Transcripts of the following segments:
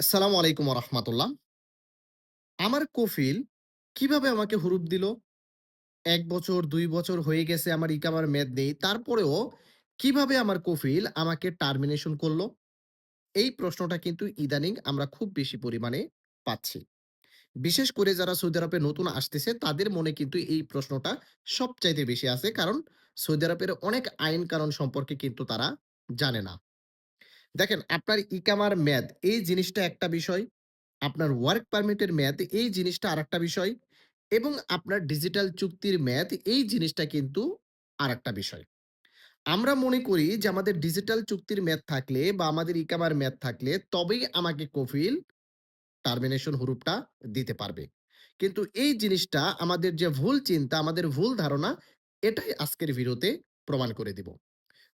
আসসালামু আলাইকুম রহমতুল্লাহ আমার কফিল কীভাবে আমাকে হুরুপ দিল? এক বছর, দুই বছর হয়ে গেছে আমার ইকামার মেদ নেই। তারপরেও কীভাবে আমার কফিল আমাকে টার্মিনেশন করল? এই প্রশ্নটা কিন্তু ইদানিং আমরা খুব বেশি পরিমাণে পাচ্ছি। বিশেষ করে যারা সৌদি আরবে নতুন আসতেছে, তাদের মনে কিন্তু এই প্রশ্নটা সবচাইতে বেশি আছে। কারণ সৌদি আরবের অনেক আইন কানুন সম্পর্কে কিন্তু তারা জানে না। দেখেন, আপনার ইকামার মেয়াদ, এই জিনিসটা একটা বিষয়, আপনার ওয়ার্ক পারমিটের মেয়াদ, এই জিনিসটা আরেকটা বিষয় এবং আপনার ডিজিটাল চুক্তির মেয়াদ, এই জিনিসটা কিন্তু আর একটা বিষয়। আমরা মনে করি যে, আমাদের ডিজিটাল চুক্তির মেয়াদ থাকলে বা আমাদের ইকামার মেয়াদ থাকলে তবেই আমাকে কফিল টার্মিনেশন হুরুপটা দিতে পারবে। কিন্তু এই জিনিসটা আমাদের যে ভুল চিন্তা, আমাদের ভুল ধারণা, এটাই আজকের ভিডিওতে প্রমাণ করে দিব।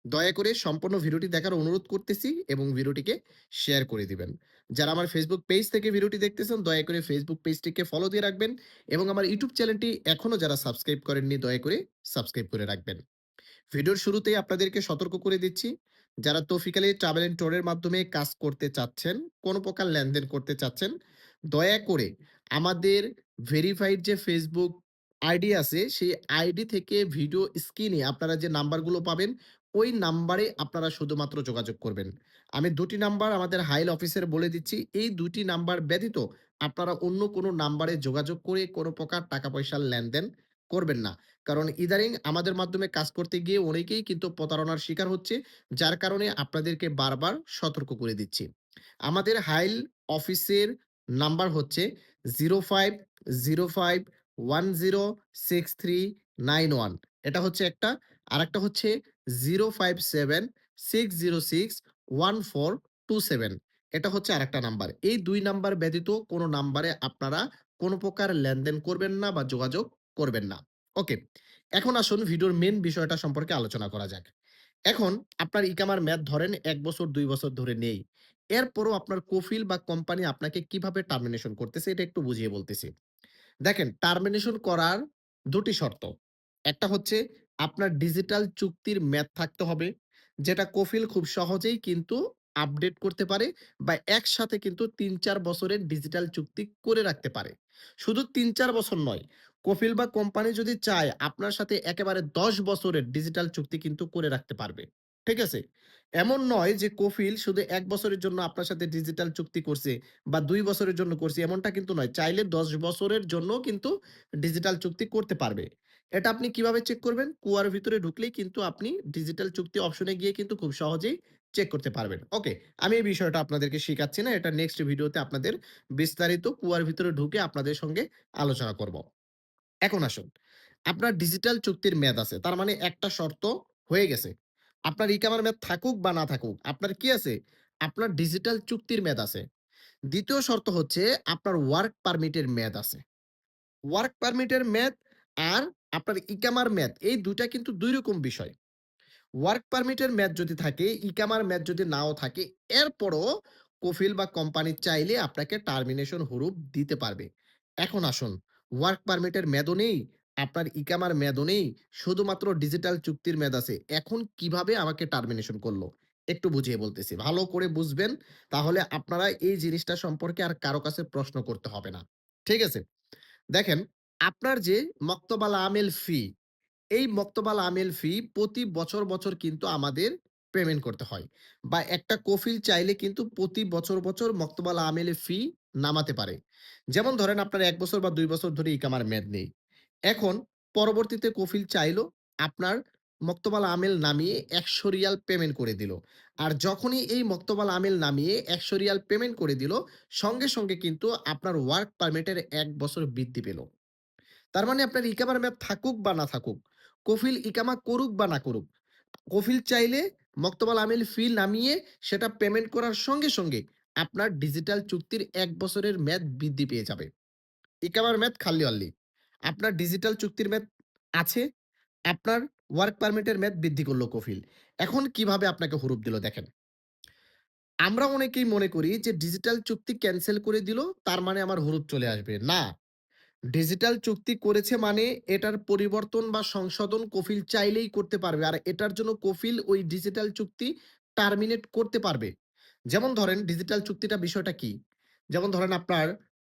দয়া করে সম্পূর্ণ ভিডিওটি দেখার অনুরোধ করতেছি এবং ভিডিওটিকে শেয়ার করে দিবেন। যারা আমার ফেসবুক পেজ থেকে ভিডিওটি দেখতেছেন, দয়া করে ফেসবুক পেজটিকে ফলো দিয়ে রাখবেন এবং আমার ইউটিউব চ্যানেলটি এখনও যারা সাবস্ক্রাইব করেননি, দয়া করে সাবস্ক্রাইব করে রাখবেন। ভিডিওর শুরুতেই আপনাদেরকে সতর্ক করে দিচ্ছি, যারা তৌফিকালি ট্রাভেল এন্ড টোরের মাধ্যমে কাজ করতে চাচ্ছেন, কোনো প্রকার লেনদেন করতে চাচ্ছেন, দয়া করে আমাদের ভেরিফাইড যে ফেসবুক আইডি আছে, সেই আইডি থেকে ভিডিও স্ক্রিনে আপনারা যে নাম্বারগুলো পাবেন, ওই নাম্বারে আপনারা শুধুমাত্র যোগাযোগ করবেন। আমি দুটি নাম্বার আমাদের হাইল অফিসের বলে দিচ্ছি, এই দুটি নাম্বার ব্যতীত আপনারা অন্য কোনো নাম্বারে যোগাযোগ করে কোনো প্রকার টাকা পয়সার লেনদেন করবেন না। কারণ ইদারিং আমাদের মাধ্যমে কাজ করতে গিয়ে অনেকেই কিন্তু প্রতারণার শিকার হচ্ছে, যার কারণে আপনাদেরকে বারবার সতর্ক করে দিচ্ছি। আমাদের হাইল অফিসের নাম্বার হচ্ছে zero five zero five one zero six three nine one এটা হচ্ছে একটা আর একটা হচ্ছে zero five seven six zero six one four two seven এটা হচ্ছে আরেকটা নাম্বার। এই দুই নাম্বার ব্যতীত কোনো নাম্বারে আপনারা কোনো প্রকার লেনদেন করবেন না বা যোগাযোগ করবেন না। ওকে, এখন আসুন ভিডিওর মেন বিষয়টা সম্পর্কে আলোচনা করা যাক। এখন আপনার ইকামার মেয়াদ ধরেন এক বছর, দুই বছর ধরে নেই। এরপরও আপনার কফিল বা কোম্পানি আপনাকে কীভাবে টার্মিনেশন করতেছে এটা একটু বুঝিয়ে বলতেছি। দেখেন টার্মিনেশন করার দুটি শর্ত। একটা হচ্ছে আপনার ডিজিটাল চুক্তির মেয়াদ থাকতে হবে, যেটা কফিল খুব সহজেই কিন্তু আপডেট করতে পারে বা একসাথে কিন্তু তিন চার বছরের ডিজিটাল চুক্তি করে রাখতে পারে। শুধু তিন চার বছর নয়, কফিল বা কোম্পানি যদি চায় আপনার সাথে একেবারে দশ বছরের ডিজিটাল চুক্তি কিন্তু করে রাখতে পারবে। ঠিক আছে? এমন নয় যে কফিল শুধু এক বছরের জন্য আপনার সাথে ডিজিটাল চুক্তি করছে বা দুই বছরের জন্য করছে, এমনটা কিন্তু নয়। চাইলে দশ বছরের জন্য কিন্তু ডিজিটাল চুক্তি করতে পারবে। এটা আপনি কীভাবে চেক করবেন? কুয়ার ভিতরে ঢুকলেই কিন্তু আপনি ডিজিটাল চুক্তি অপশনে গিয়ে কিন্তু খুব সহজেই চেক করতে পারবেন। ওকে আমি এই বিষয়টা আপনাদেরকে শেখাচ্ছি না, এটা নেক্সট ভিডিওতে আপনাদের বিস্তারিত কুয়ার ভিতরে ঢুকে আপনাদের সঙ্গে আলোচনা করব। এখন আসুন, আপনার ডিজিটাল চুক্তির মেয়াদ আছে, তার মানে একটা শর্ত হয়ে গেছে। আপনার ই ইকামার মেয়াদ থাকুক বা না থাকুক, আপনার কি আছে? আপনার ডিজিটাল চুক্তির মেয়াদ আছে। দ্বিতীয় শর্ত হচ্ছে আপনার ওয়ার্ক পারমিটের মেয়াদ আছে। ওয়ার্ক পারমিটের মেয়াদ আর আপনার ইকামার মেয়াদ, এই দুইটা কিন্তু দুই রকম বিষয়। ওয়ার্ক পারমিটের মেয়াদ যদি থাকে, ইকামার মেয়াদ যদি নাও থাকে, এরপরও কফিল বা কোম্পানি চাইলে আপনাকে টার্মিনেশন হুরুপ দিতে পারবে। এখন আসুন, ওয়ার্ক পারমিটের মেয়াদও নেই আপনার ইকামার মেয়াদও নেই, শুধুমাত্র ডিজিটাল চুক্তির মেয়াদ আছে। এখন কীভাবে আমাকে টার্মিনেশন করল? একটু বুঝিয়ে বলতেছি। ভালো করে বুঝবেন, তাহলে আপনারা এই জিনিসটা সম্পর্কে আর কারও কাছে প্রশ্ন করতে হবে না। ঠিক আছে? দেখেন, আপনার যে মক্তবাল আমেল ফি এই মক্তবাল আমেল ফি প্রতি বছর বছর কিন্তু আমাদের পেমেন্ট করতে হয়। বা একটা কফিল চাইলে কিন্তু প্রতি বছর বছর মক্তবাল আমেল ফি নামাতে পারে। যেমন ধরেন আপনার এক বছর বা দুই বছর ধরে ইকামার মেয়াদ নেই। এখন পরবর্তীতে কফিল চাইলো আপনার মক্তবাল আমেল নামিয়ে একশো রিয়াল পেমেন্ট করে দিল। আর যখনই এই মক্তবাল আমেল নামিয়ে একশো রিয়াল পেমেন্ট করে দিল, সঙ্গে সঙ্গে কিন্তু আপনার ওয়ার্ক পারমিটের এক বছর বৃদ্ধি পেল। তার মানে আপনার ইকামার মেয়াদ থাকুক বা না থাকুক, কফিল ইকামা করুক বা না করুক, কফিল চাইলে মক্তবাল আমিল ফি নামিয়ে সেটা পেমেন্ট করার সঙ্গে সঙ্গে আপনার ডিজিটাল চুক্তির এক বছরের মেয়াদ বৃদ্ধি পেয়ে যাবে। ইকামার মেয়াদ খালি অনলি আপনার ডিজিটাল চুক্তির মেয়াদ আছে, আপনার ওয়ার্ক পারমিটের মেয়াদ বৃদ্ধি করল কফিল। এখন কীভাবে আপনাকে হুরুপ দিল দেখেন। আমরা অনেকেই মনে করি যে ডিজিটাল চুক্তি ক্যান্সেল করে দিল, তার মানে আমার হুরুপ চলে আসবে। না ডিজিটাল চুক্তি করেছে মানে এটার পরিবর্তন বা সংশোধন কফিল চাইলেই করতে পারবে, আর এটার জন্য কফিল ওই ডিজিটাল চুক্তি টার্মিনেট করতে পারবে। যেমন ধরেন ডিজিটাল চুক্তিটা বিষয়টা কি? যেমন ধরেন আপনার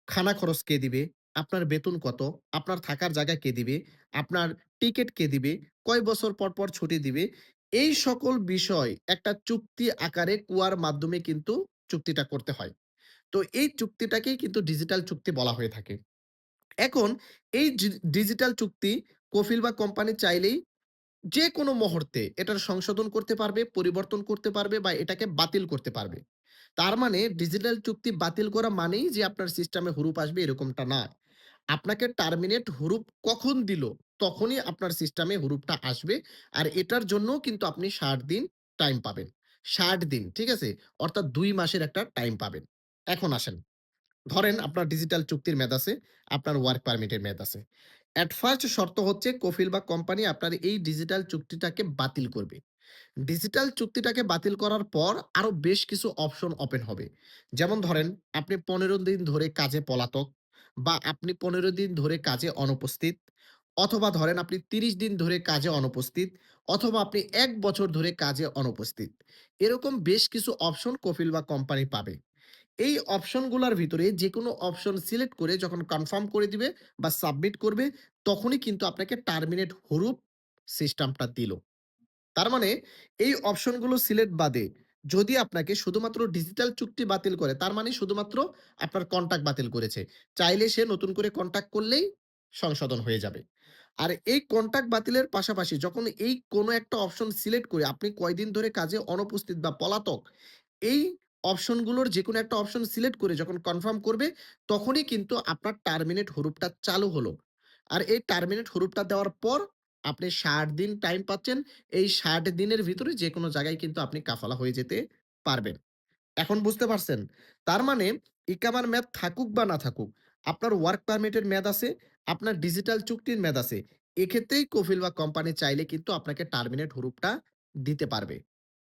খানা খরচ কে দিবে? আপনার বেতন কত? আপনার থাকার জায়গা কে দিবে? আপনার টিকিট কে দিবে? কয় বছর পর, পর ছুটি দিবে? এই সকল বিষয় একটা চুক্তি আকারে কুয়ার মাধ্যমে কিন্তু চুক্তিটা করতে হয়। তো এই চুক্তিটাকেই কিন্তু ডিজিটাল চুক্তি বলা হয়ে থাকে। এখন এই ডিজিটাল চুক্তি কফিল বা কোম্পানি চাইলেই যে কোনো মুহূর্তে এটার সংশোধন করতে পারবে, পরিবর্তন করতে পারবে বা এটাকে বাতিল করতে পারবে। তার মানে ডিজিটাল চুক্তি বাতিল করা মানেই যে আপনার সিস্টেমে হুরুপ আসবে এরকমটা না। আপনাকে টার্মিনেট হুরুপ কখন দিল, তখনই আপনার সিস্টেমে হুরুপটা আসবে। আর এটার জন্যও কিন্তু আপনি ৬০ দিন টাইম পাবেন। ৬০ দিন, ঠিক আছে? অর্থাৎ দুই মাসের একটা টাইম পাবেন। এখন আসেন, ধরেন আপনার ডিজিটাল চুক্তির মেয়াদ আছে, আপনার ওয়ার্ক পারমিটের মেয়াদ আছে। এট ফার্স্ট শর্ত হচ্ছে কফিল বা কোম্পানি আপনার এই ডিজিটাল চুক্তিটাকে বাতিল করবে। ডিজিটাল চুক্তিটাকে বাতিল করার পর আরও বেশ কিছু অপশন ওপেন হবে। যেমন ধরেন আপনি ১৫ দিন ধরে কাজে পলাতক বা আপনি ১৫ দিন ধরে কাজে অনুপস্থিত অথবা ধরেন আপনি ৩০ দিন ধরে কাজে অনুপস্থিত অথবা আপনি এক বছর ধরে কাজে অনুপস্থিত। এরকম বেশ কিছু অপশন কফিল বা কোম্পানি পাবে। এই অপশনগুলোর ভিতরে যেকোনো অপশন সিলেক্ট করে যখন কনফার্ম করে দিবে বা সাবমিট করবে, তখনই কিন্তু আপনাকে টার্মিনেট হুরুপ সিস্টেমটা দিল। তার মানে এই অপশনগুলো সিলেক্ট বাদে যদি আপনাকে শুধুমাত্র ডিজিটাল চুক্তি বাতিল করে, তার মানে শুধুমাত্র আপনার কন্ট্রাক্ট বাতিল করেছে। চাইলে সে নতুন করে কন্ট্রাক্ট করলেই সংশোধন হয়ে যাবে। আর এই কন্ট্রাক্ট বাতিলের পাশাপাশি যখন এই কোনো একটা অপশন সিলেক্ট করে আপনি কয়দিন ধরে কাজে অনুপস্থিত বা পলাতক, এই অপশনগুলোর যে কোনো একটা অপশন সিলেক্ট করে যখন কনফার্ম করবে, তখনই কিন্তু আপনার টার্মিনেট হরুপটা চালু হলো। আর এই টার্মিনেট হরুপটা দেওয়ার পর আপনি ৬০ দিন টাইম পাচ্ছেন। এই ৬০ দিনের ভিতরে যেকোনো জায়গায় কিন্তু আপনি কাফালা হয়ে যেতে পারবেন। এখন বুঝতে পারছেন? তার মানে ইকামার মেয়াদ থাকুক বা না থাকুক, আপনার ওয়ার্ক পারমিটের মেয়াদ আছে, আপনার ডিজিটাল চুক্তির মেয়াদ আছে। এক্ষেত্রেই কফিল বা কোম্পানি চাইলে কিন্তু আপনাকে টার্মিনেট হরুপটা দিতে পারবে।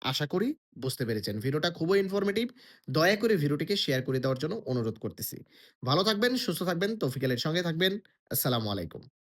আশা করি বুঝতে পেরেছেন। ভিডিওটা খুবই ইনফরমেটিভ। দয়া করে ভিডিওটিকে শেয়ার করে দেওয়ার জন্য অনুরোধ করতেছি। ভালো থাকবেন, সুস্থ থাকবেন, তৌফিক আলীর সঙ্গে থাকবেন। আসসালামু আলাইকুম।